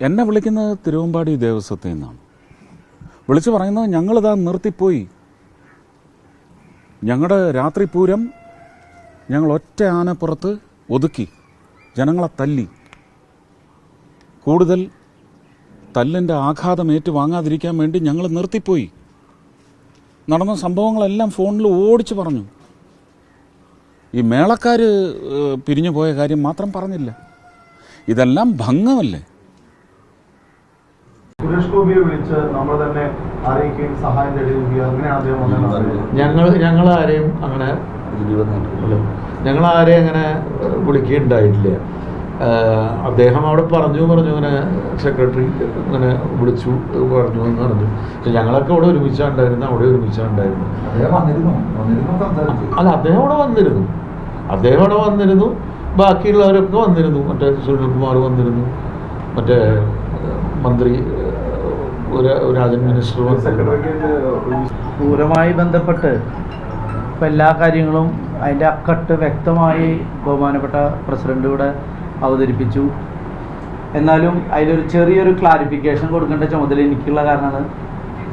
എന്നെ വിളിക്കുന്നത് തിരുവമ്പാടി ദേവസ്വത്തിൽ നിന്നാണ്. വിളിച്ചു പറയുന്നത് ഞങ്ങളിതാ നിർത്തിപ്പോയി. ഞങ്ങളുടെ രാത്രി പൂരം ഞങ്ങൾ ഒറ്റ ആനപ്പുറത്ത് ഒതുക്കി. ജനങ്ങളെ തല്ലി. കൂടുതൽ തല്ലിന്റെ ആഘാതം ഏറ്റുവാങ്ങാതിരിക്കാൻ വേണ്ടി ഞങ്ങൾ നിർത്തിപ്പോയി. നടന്ന സംഭവങ്ങളെല്ലാം ഫോണിൽ ഓടിച്ചു പറഞ്ഞു. ഈ മേളക്കാർ പിരിഞ്ഞു പോയ കാര്യം മാത്രം പറഞ്ഞില്ല. ഇതെല്ലാം ഭംഗമല്ലേ? സുരേഷ് ഗോപിയെ വിളിച്ച് നമ്മൾ തന്നെ അറിയിക്കുകയും സഹായം തേടിയിരിക്കുക അങ്ങനെയാണ് അദ്ദേഹം ഞങ്ങൾ ഞങ്ങൾ ആരെയും അങ്ങനെ ഞങ്ങൾ ആരെയും അങ്ങനെ വിളിക്കുകയുണ്ടായിട്ടില്ല. അദ്ദേഹം അവിടെ പറഞ്ഞു പറഞ്ഞു അങ്ങനെ സെക്രട്ടറി അങ്ങനെ വിളിച്ചു പറഞ്ഞു എന്ന് പറഞ്ഞു. പക്ഷെ ഞങ്ങളൊക്കെ അവിടെ ഒരുമിച്ചാണ്ടായിരുന്നു അവിടെ ഒരുമിച്ചാണ്ടായിരുന്നു അദ്ദേഹം വന്നിരുന്നു വന്നിരുന്നു സംസാരിച്ചു. അല്ല അദ്ദേഹം അവിടെ വന്നിരുന്നു. അദ്ദേഹം അവിടെ വന്നിരുന്നു. ബാക്കിയുള്ളവരൊക്കെ വന്നിരുന്നു. മറ്റേ സുനിൽകുമാർ വന്നിരുന്നു. മറ്റേ മന്ത്രി രാജൻ മിനിസ്റ്റർ ദൂരമായി ബന്ധപ്പെട്ട് ഇപ്പം എല്ലാ കാര്യങ്ങളും അതിന്റെ അക്കട്ട് വ്യക്തമായി ബഹുമാനപ്പെട്ട പ്രസിഡന്റ് ഇവിടെ അവതരിപ്പിച്ചു. എന്നാലും അതിലൊരു ചെറിയൊരു ക്ലാരിഫിക്കേഷൻ കൊടുക്കേണ്ട ചുമതല എനിക്കുള്ള കാരണമാണ്.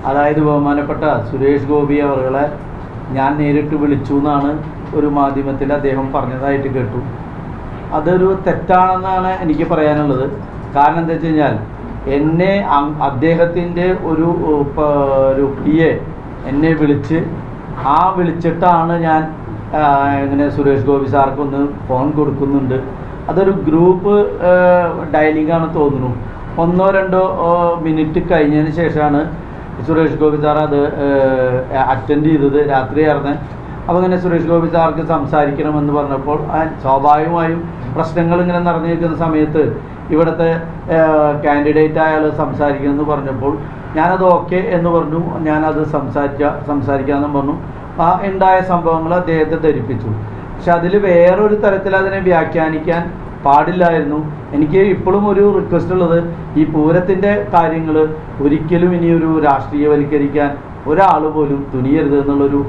അതായത് ബഹുമാനപ്പെട്ട സുരേഷ് ഗോപി അവരുടെ ഞാൻ നേരിട്ട് വിളിച്ചു എന്നാണ് ഒരു മാധ്യമത്തിൽ അദ്ദേഹം പറഞ്ഞതായിട്ട് കേട്ടു. അതൊരു തെറ്റാണെന്നാണ് എനിക്ക് പറയാനുള്ളത്. കാരണം എന്താ വെച്ച് കഴിഞ്ഞാൽ എന്നെ അദ്ദേഹത്തിന്റെ ഒരു ഒരു എന്നെ വിളിച്ച് ആ വിളിച്ചിട്ടാണ് ഞാൻ ഇങ്ങനെ സുരേഷ് ഗോപി സാർക്കൊന്ന് ഫോൺ കൊടുക്കുന്നുണ്ട്. അതൊരു ഗ്രൂപ്പ് ഡയലിംഗ് ആണ് തോന്നുന്നു. ഒന്നോ രണ്ടോ മിനിറ്റ് കഴിഞ്ഞതിന് ശേഷമാണ് സുരേഷ് ഗോപി സാർ അത് അറ്റൻഡ് ചെയ്തത് രാത്രിയായിരുന്നു. അപ്പോൾ ഇങ്ങനെ സുരേഷ് ഗോപി സാർക്ക് സംസാരിക്കണമെന്ന് പറഞ്ഞപ്പോൾ സ്വാഭാവികമായും പ്രശ്നങ്ങൾ ഇങ്ങനെ നടന്നിരിക്കുന്ന സമയത്ത് ഇവിടുത്തെ കാൻഡിഡേറ്റ് അയാൾ സംസാരിക്കുമെന്ന് പറഞ്ഞപ്പോൾ ഞാനത് ഓക്കെ എന്ന് പറഞ്ഞു. ഞാനത് സംസാരിച്ച സംസാരിക്കാമെന്നും പറഞ്ഞു. ആ ഉണ്ടായ സംഭവങ്ങൾ അദ്ദേഹത്തെ ധരിപ്പിച്ചു. പക്ഷെ അതിൽ വേറൊരു തരത്തിൽ അതിനെ വ്യാഖ്യാനിക്കാൻ പാടില്ലായിരുന്നു. എനിക്ക് ഇപ്പോഴും ഒരു റിക്വസ്റ്റ് ഉള്ളത് ഈ പൂരത്തിന്റെ കാര്യങ്ങൾ ഒരിക്കലും ഇനി ഒരു രാഷ്ട്രീയവൽക്കരിക്കാൻ ഒരാൾ പോലും തുനിയരുത് എന്നുള്ളൊരു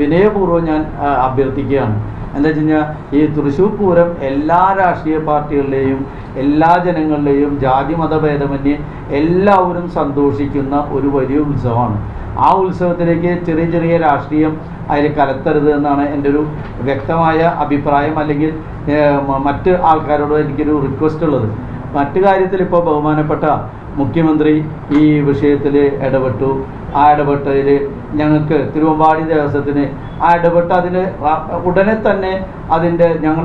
വിനയപൂർവം ഞാൻ അഭ്യർത്ഥിക്കുകയാണ്. എന്താ വെച്ച് കഴിഞ്ഞാൽ ഈ തൃശ്ശൂർ പൂരം എല്ലാ രാഷ്ട്രീയ പാർട്ടികളുടെയും എല്ലാ ജനങ്ങളുടെയും ജാതി മതഭേദമന്യേ എല്ലാവരും സന്തോഷിക്കുന്ന ഒരു വലിയ ഉത്സവമാണ്. ആ ഉത്സവത്തിലേക്ക് ചെറിയ ചെറിയ രാഷ്ട്രീയം അതിൽ കലത്തരുത് എന്നാണ് എന്റെ ഒരു വ്യക്തമായ അഭിപ്രായം അല്ലെങ്കിൽ മറ്റ് ആൾക്കാരോട് എനിക്കൊരു റിക്വസ്റ്റ് ഉള്ളത്. മറ്റു കാര്യത്തിൽ ഇപ്പോൾ ബഹുമാനപ്പെട്ട മുഖ്യമന്ത്രി ഈ വിഷയത്തിൽ ഇടപെട്ടു. ആ ഇടപെട്ടതിൽ ഞങ്ങൾക്ക് തിരുവമ്പാടി ദേവസ്വത്തിന് ആ ഇടപെട്ട് അതിൽ ഉടനെ തന്നെ അതിന്റെ ഞങ്ങൾ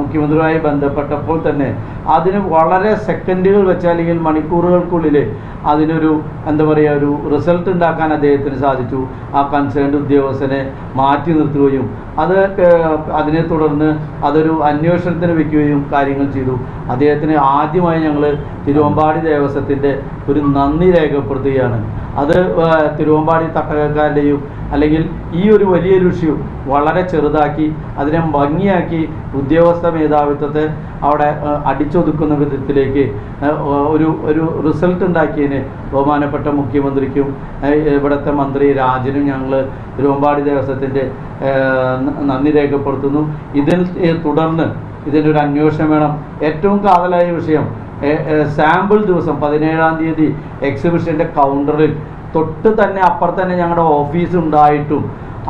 മുഖ്യമന്ത്രിയുമായി ബന്ധപ്പെട്ടപ്പോൾ തന്നെ അതിന് വളരെ സെക്കൻഡുകൾ വെച്ച് അല്ലെങ്കിൽ മണിക്കൂറുകൾക്കുള്ളിൽ അതിനൊരു എന്താ പറയുക ഒരു റിസൾട്ട് ഉണ്ടാക്കാൻ അദ്ദേഹത്തിന് സാധിച്ചു. ആ കൺസേൺഡ് ഉദ്യോഗസ്ഥനെ മാറ്റി നിർത്തുകയും അത് അതിനെ തുടർന്ന് അതൊരു അന്വേഷണത്തിന് വയ്ക്കുകയും കാര്യങ്ങൾ ചെയ്തു. അദ്ദേഹത്തിന് ആദ്യമായി ഞങ്ങൾ തിരുവമ്പാടി ദേവസ്വത്തിന്റെ ഒരു നന്ദി രേഖപ്പെടുത്തുകയാണ്. അത് തിരുവമ്പാടി തട്ടകക്കാരുടെയും അല്ലെങ്കിൽ ഈ ഒരു വലിയൊരു ഇഷ്യൂ വളരെ ചെറുതാക്കി അതിനെ ഭംഗിയാക്കി ഉദ്യോഗസ്ഥ മേധാവിത്വത്തെ അവിടെ അടിച്ചൊതുക്കുന്ന വിധത്തിലേക്ക് ഒരു ഒരു റിസൾട്ട് ഉണ്ടാക്കിയതിന് ബഹുമാനപ്പെട്ട മുഖ്യമന്ത്രിക്കും ഇവിടുത്തെ മന്ത്രി രാജനും ഞങ്ങൾ തിരുവമ്പാടി ദേവസ്വത്തിന്റെ നന്ദി രേഖപ്പെടുത്തുന്നു. ഇതിൽ തുടർന്ന് ഇതിന്റെ ഒരു അന്വേഷണം വേണം. ഏറ്റവും കാതലായ വിഷയം സാമ്പിൾ ദിവസം പതിനേഴാം തീയതി എക്സിബിഷന്റെ കൗണ്ടറിൽ തൊട്ട് തന്നെ അപ്പുറത്ത് തന്നെ ഞങ്ങളുടെ ഓഫീസ് ഉണ്ടായിട്ടും.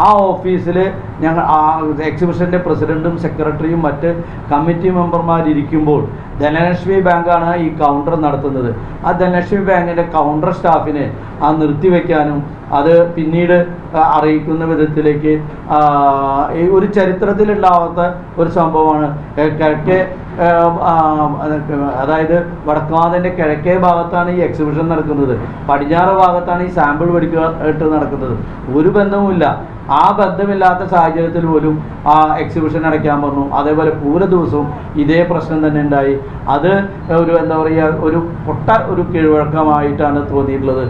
ആ ഓഫീസിൽ ഞങ്ങൾ ആ എക്സിബിഷന്റെ പ്രസിഡന്റും സെക്രട്ടറിയും മറ്റ് കമ്മിറ്റി മെമ്പർമാരിരിക്കുമ്പോൾ ധനലക്ഷ്മി ബാങ്കാണ് ഈ കൗണ്ടർ നടത്തുന്നത്. ആ ധനലക്ഷ്മി ബാങ്കിന്റെ കൗണ്ടർ സ്റ്റാഫിനെ ആ നിർത്തിവെക്കാനും അത് പിന്നീട് അറിയിക്കുന്ന വിധത്തിലേക്ക് ഒരു ചരിത്രത്തിലുണ്ടാവാത്ത ഒരു സംഭവമാണ്. കിഴക്കേ അതായത് വടക്കുനാഥന്റെ കിഴക്കേ ഭാഗത്താണ് ഈ എക്സിബിഷൻ നടക്കുന്നത്. പടിഞ്ഞാറ് ഭാഗത്താണ് ഈ സാമ്പിൾ പഠിക്കാനായിട്ട് നടക്കുന്നത്. ഒരു ബന്ധവുമില്ല. ആ ബന്ധമില്ലാത്ത സാഹചര്യത്തിൽ പോലും ആ എക്സിബിഷൻ അടയ്ക്കാൻ പറഞ്ഞു. അതേപോലെ പൂര ദിവസവും ഇതേ പ്രശ്നം തന്നെ ഉണ്ടായി. അത് ഒരു എന്താ പറയുക ഒരു പൊട്ട ഒരു കീഴ്വഴക്കമായിട്ടാണ് തോന്നിയിട്ടുള്ളത്.